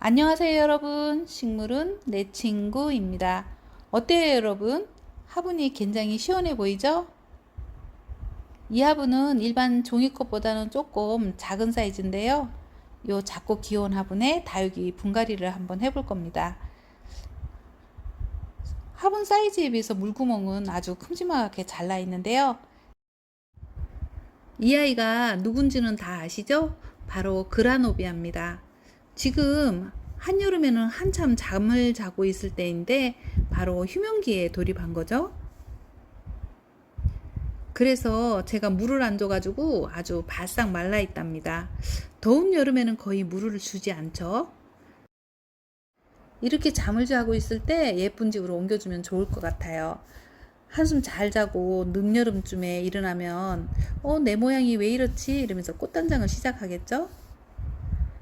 안녕하세요 여러분. 식물은 내 친구입니다. 어때요 여러분? 화분이 굉장히 시원해 보이죠? 이 화분은 일반 종이컵보다는 조금 작은 사이즈인데요. 요 작고 귀여운 화분에 다육이 분갈이를 한번 해볼 겁니다. 화분 사이즈에 비해서 물구멍은 아주 큼지막하게 잘라 있는데요. 이 아이가 누군지는 다 아시죠? 바로 그라노비아입니다. 지금 한여름에는 한참 잠을 자고 있을 때인데 바로 휴면기에 돌입한 거죠. 그래서 제가 물을 안 줘가지고 아주 바싹 말라 있답니다. 더운 여름에는 거의 물을 주지 않죠. 이렇게 잠을 자고 있을 때 예쁜 집으로 옮겨주면 좋을 것 같아요. 한숨 잘 자고 늦여름쯤에 일어나면 어, 내 모양이 왜 이렇지? 이러면서 꽃단장을 시작하겠죠?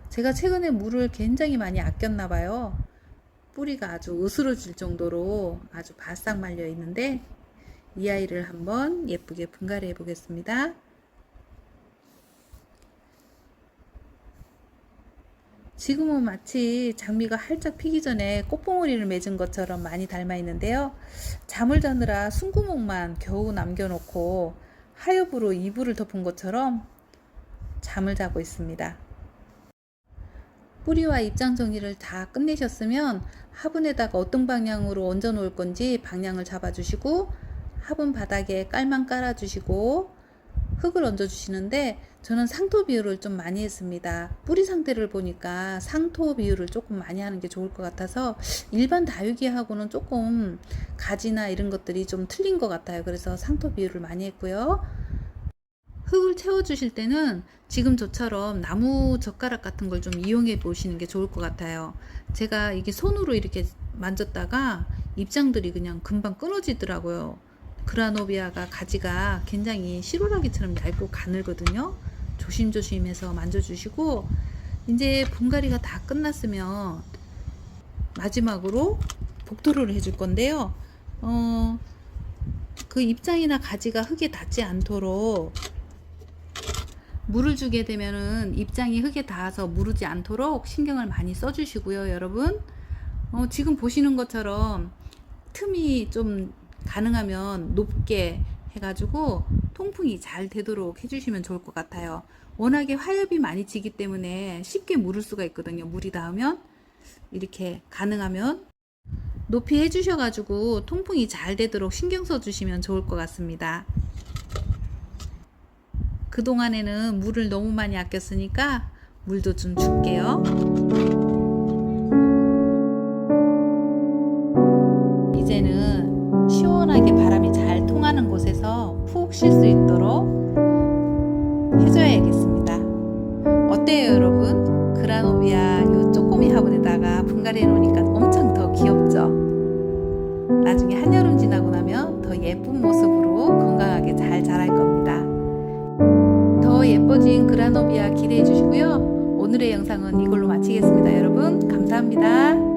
제가 최근에 물을 굉장히 많이 아꼈나 봐요. 뿌리가 아주 으스러질 정도로 아주 바싹 말려 있는데 이 아이를 한번 예쁘게 분갈이 해 보겠습니다. 지금은 마치 장미가 활짝 피기 전에 꽃봉오리를 맺은 것처럼 많이 닮아 있는데요. 잠을 자느라 숨구멍만 겨우 남겨놓고 하엽으로 이불을 덮은 것처럼 잠을 자고 있습니다. 뿌리와 입장 정리를 다 끝내셨으면 화분에다가 어떤 방향으로 얹어 놓을 건지 방향을 잡아 주시고 화분 바닥에 깔만 깔아 주시고 흙을 얹어 주시는데 저는 상토 비율을 좀 많이 했습니다. 뿌리 상태를 보니까 상토 비율을 조금 많이 하는 게 좋을 것 같아서 일반 다육이하고는 조금 가지나 이런 것들이 좀 틀린 것 같아요. 그래서 상토 비율을 많이 했고요. 흙을 채워 주실 때는 지금 저처럼 나무 젓가락 같은 걸 좀 이용해 보시는 게 좋을 것 같아요. 제가 이게 손으로 이렇게 만졌다가 입장들이 그냥 금방 끊어지더라고요. 그라노비아가 가지가 굉장히 시루라기처럼 얇고 가늘거든요. 조심조심해서 만져주시고 이제 분갈이가 다 끝났으면 마지막으로 복도를 해줄 건데요. 어, 그 입장이나 가지가 흙에 닿지 않도록 물을 주게 되면은 입장이 흙에 닿아서 무르지 않도록 신경을 많이 써주시고요, 여러분. 어, 지금 보시는 것처럼 틈이 좀 가능하면 높게 해가지고 통풍이 잘 되도록 해주시면 좋을 것 같아요. 워낙에 화엽이 많이 지기 때문에 쉽게 무를 수가 있거든요. 물이 닿으면 이렇게 가능하면 높이 해주셔가지고 통풍이 잘 되도록 신경 써주시면 좋을 것 같습니다. 그동안에는 물을 너무 많이 아꼈으니까 물도 좀 줄게요. 이제는 시원하게 바람이 잘 통하는 곳에서 푹 쉴 수 있도록 해줘야겠습니다. 어때요, 여러분? 그라노비아 요 쪼꼬미 화분에다가 분갈이 해놓으니까 엄청 더 귀엽죠? 나중에 한여름 지나고 나면 더 예쁜 모습으로 오늘의 영상은 이걸로 마치겠습니다. 여러분, 감사합니다.